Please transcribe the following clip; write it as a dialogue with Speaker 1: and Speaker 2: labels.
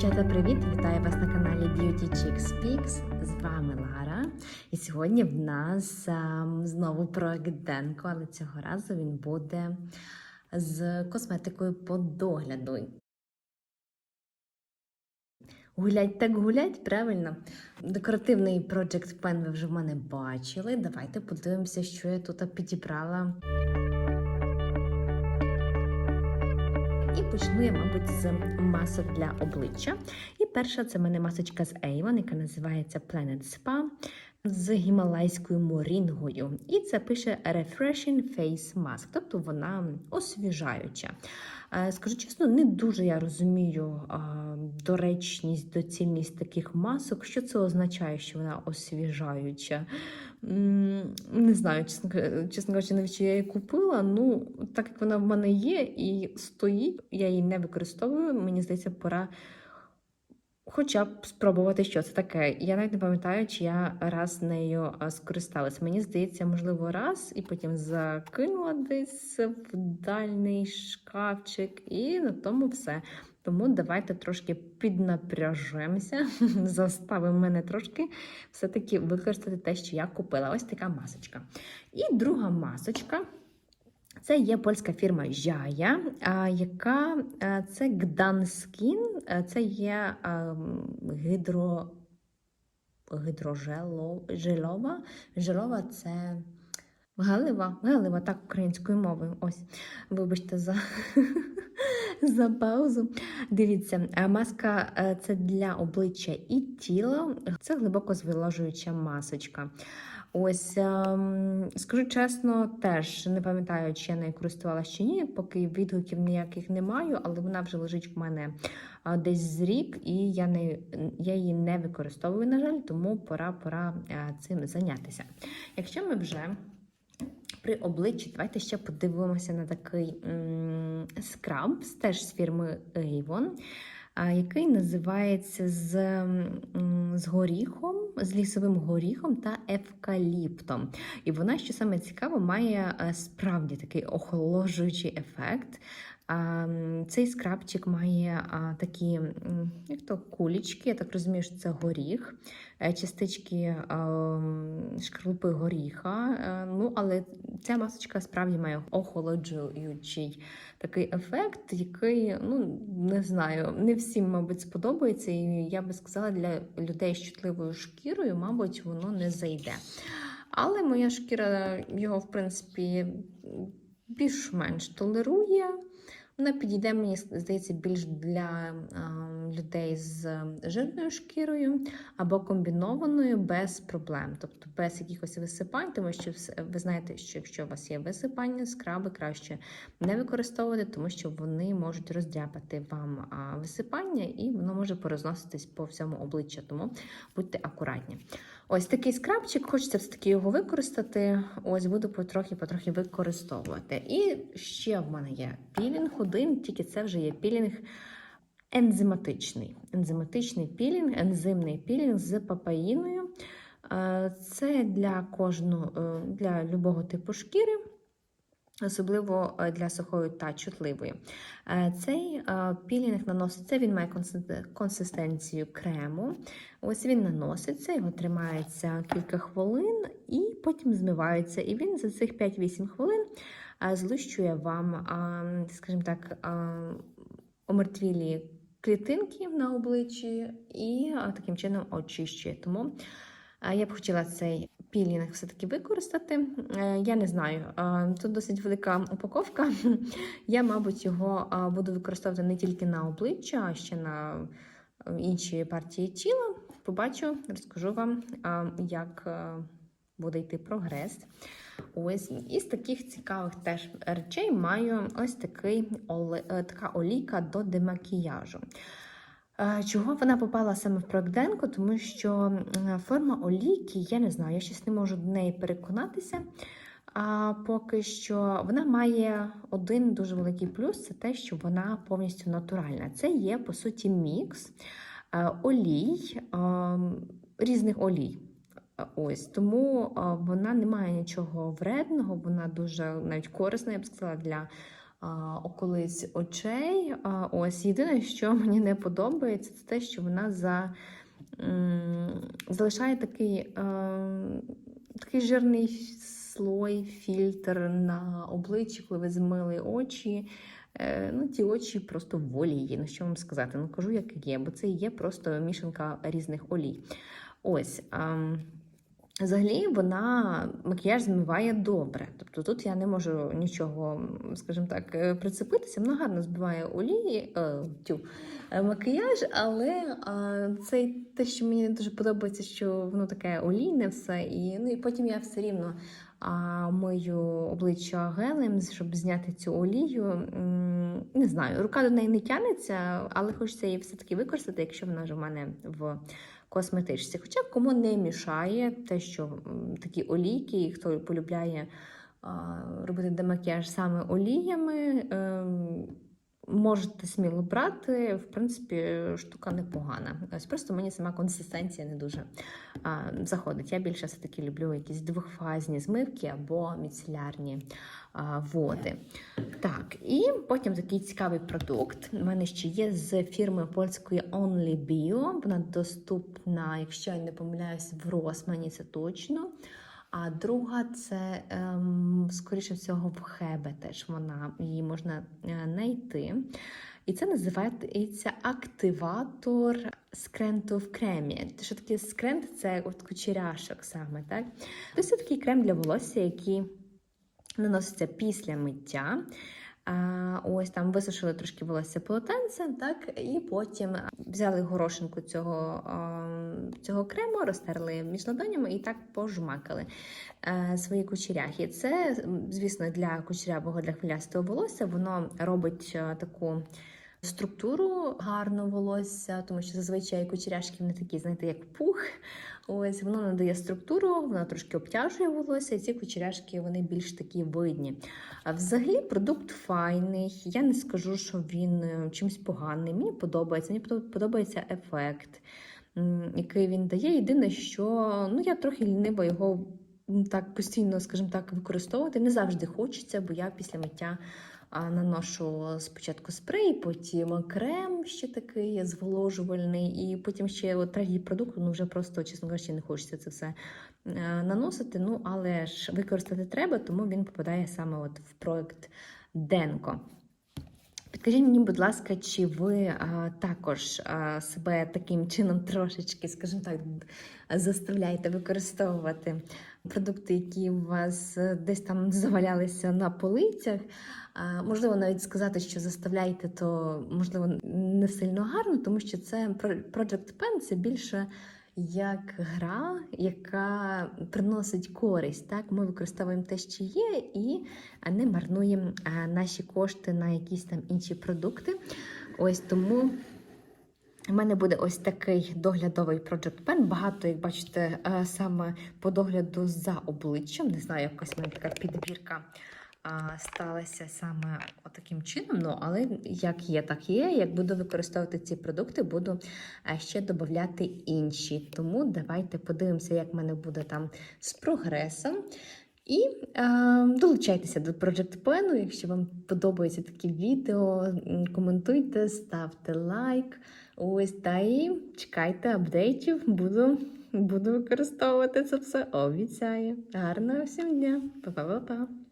Speaker 1: Дівчата, привіт! Вітаю вас на каналі Beauty Chick Speaks. З вами Лара. І сьогодні в нас ем, знову проект Денко, але цього разу він буде з косметикою по догляду. Гулять так гулять, правильно. Декоративний Project Pen ви вже в мене бачили. Давайте подивимося, що я тут підібрала. Почну мабуть, з масок для обличчя. І перша це в мене масочка з Avon, яка називається Planet Spa з гімалайською морінгою. І це пише Refreshing Face Mask, тобто вона освіжаюча. Е, Скажу чесно, не дуже я розумію доречність, доцільність таких масок. Що це означає, що вона освіжаюча? Не знаю, чесно, чесно кажучи, навіщо я її купила. Ну, так як вона в мене є і стоїть, я її не використовую. Мені здається, пора хоча б спробувати, що це таке. Я навіть не пам'ятаю, чи я раз нею скористалась. Мені здається, можливо, раз, і потім закинула десь в дальній шкафчик, і на тому все. Тому давайте трошки піднапряжемося, заставимо мене трошки все-таки використати те, що я купила. Ось така масочка. І друга масочка. Це є польська фірма Жая, яка це Skin, це є гідро, гідрожелова. Желова це галива, галива, так, українською мовою. Ось, вибачте за, за паузу. Дивіться, маска це для обличчя і тіла. Це глибоко зволожуюча масочка. Ось ем, скажу чесно, теж не пам'ятаю, чи я нею користувалася чи ні, поки відгуків ніяких не маю, але вона вже лежить в мене а, десь з рік, і я не я її не використовую, на жаль, тому пора пора а, цим зайнятися. Якщо ми вже при обличчі, давайте ще подивимося на такий скраб, теж з фірми Avon, а, який називається з, з горіхом, з лісовим горіхом та евкаліптом. І вона, що саме цікаво, має е, справді такий охолоджуючий ефект. Цей скрабчик має такі як то кулічки, я так розумію, що це горіх, е, частички шкарлупи горіха. е, Ну, але ця масочка справді має охолоджуючий такий ефект, який, ну не знаю, не всім, мабуть, сподобається. І я би сказала, для людей з чутливою шкірою, мабуть, воно не зайде. Але моя шкіра його, в принципі, більш-менш толерує. Вона підійде, мені здається, більш для людей з жирною шкірою або комбінованою без проблем, тобто без якихось висипань, тому що ви знаєте, що якщо у вас є висипання, скраби краще не використовувати, тому що вони можуть роздряпати вам висипання і воно може порозноситись по всьому обличчя, тому будьте акуратні. Ось такий скрабчик, хочеться все-таки його використати. Ось буду потрохи-потрохи використовувати. І ще в мене є пілінг один, тільки це вже є пілінг ензиматичний. Ензиматичний пілінг, ензимний пілінг з папаїною. Е, Це для кожного, е, для любого типу шкіри. Особливо е, для сухої та чутливої. Е, Цей е, пілінг наноситься, він має консистенцію крему. Ось він наноситься, його тримається кілька хвилин і потім змивається. І він за цих 5-8 хвилин злущує вам, скажімо так, омертвілі клітинки на обличчі і таким чином очищує. Тому я б хотіла цей пілінг все-таки використати. Е, Я не знаю, тут досить велика упаковка. Я, мабуть, його буду використовувати не тільки на обличчя, а ще на е, інші партії тіла. Побачу, розкажу вам, як е, буде йти прогрес. Ось із таких цікавих теж речей маю ось такий е, така олійка до демакіяжу. Чого вона попала саме в проект Денко? Тому що форма олійки, я не знаю, я щось не можу до неї переконатися. А поки що вона має один дуже великий плюс це те, що вона повністю натуральна. Це є, по суті, мікс е, олій, е, різних олій. Ось тому е, вона не має нічого вредного, вона дуже навіть корисна, я б сказала, для околиць очей. Ось єдине, що мені не подобається, це те, що вона за, залишає такий, такий жирний слой, фільтр на обличчі, коли ви змили очі. Е, Ну, ті очі просто в олії. Ну, що вам сказати? Ну, кажу, як є, бо це є просто мішанка різних олій. Ось. Взагалі вона макіяж змиває добре. Тобто тут я не можу нічого, скажімо так, е, прицепитися. Вона гарно збиває олії, е, тю, е, макіяж, але е, це те, що мені дуже подобається, що воно таке олійне все. І, ну, і потім я все рівно а, мию обличчя гелем, щоб зняти цю олію. Не знаю, рука до неї не тянеться, але хочеться її все-таки використати, якщо вона вже в мене в косметичці. Хоча кому не мішає те, що такі олійки, і хто полюбляє робити демакіяж саме оліями, ем, можете сміло брати. В принципі, штука непогана. Ось просто мені сама консистенція не дуже а, заходить. Я більше все-таки люблю якісь двохфазні змивки або міцелярні а, води. Так, і потім такий цікавий продукт. У мене ще є з фірми польської Only. Вона доступна, якщо я не помиляюсь, в Росмані, це точно. А друга це, ем, скоріше всього, в Хебе теж вона її можна е, знайти. І це називається активатор скренту в кремі. Що таке скрент? Це от кучеряшок саме, так? Тобто це такий крем для волосся, який наноситься після миття. Ось там висушили трошки волосся полотенцем, так, і потім взяли горошинку цього, а, цього крему, розтерли між ладонями і так пожмакали е, свої кучеряхи. Це, звісно, для кучерявого, для хвилястого волосся воно робить е, таку. Структуру гарну волосся, тому що зазвичай кучеряшки вони такі, знаєте, як пух. Ось воно надає структуру, воно трошки обтяжує волосся, і ці кучеряшки вони більш такі видні. А взагалі продукт файний. Я не скажу, що він е, чимось поганий. Мені подобається, мені подобається ефект, який він дає. Єдине, що ну, я трохи лінива його так постійно, скажімо так, використовувати. Не завжди хочеться, бо я після миття. Наношу спочатку спрей, потім крем ще такий зволожувальний, і потім ще третій продукт, ну вже просто, чесно кажучи, не хочеться це все е, наносити. Ну, але ж використати треба, тому він попадає саме от в проект Денко. Підкажіть мені, будь ласка, чи ви а, також а, себе таким чином трошечки, скажімо так, заставляєте використовувати продукти, які у вас е, десь там завалялися на полицях? А, можливо, навіть сказати, що заставляєте, то можливо не сильно гарно, тому що це Project Pen це більше як гра, яка приносить користь. Так, ми використовуємо те, що є, і не марнуємо наші кошти на якісь там інші продукти. Ось тому. У мене буде ось такий доглядовий Project Pen. Багато, як бачите, е, саме по догляду за обличчям. Не знаю, якась мене така підбірка сталася саме таким чином. Ну, але як є, так є. Як буду використовувати ці продукти, буду е, ще додати інші. Тому давайте подивимося, як в мене буде там з прогресом. І е, долучайтеся до Project Pen, якщо вам подобаються такі відео, коментуйте, ставте лайк. Ось та і чекайте апдейтів. Буду, буду використовувати це все. Обіцяю. Гарного всім дня. Па-па-па-па.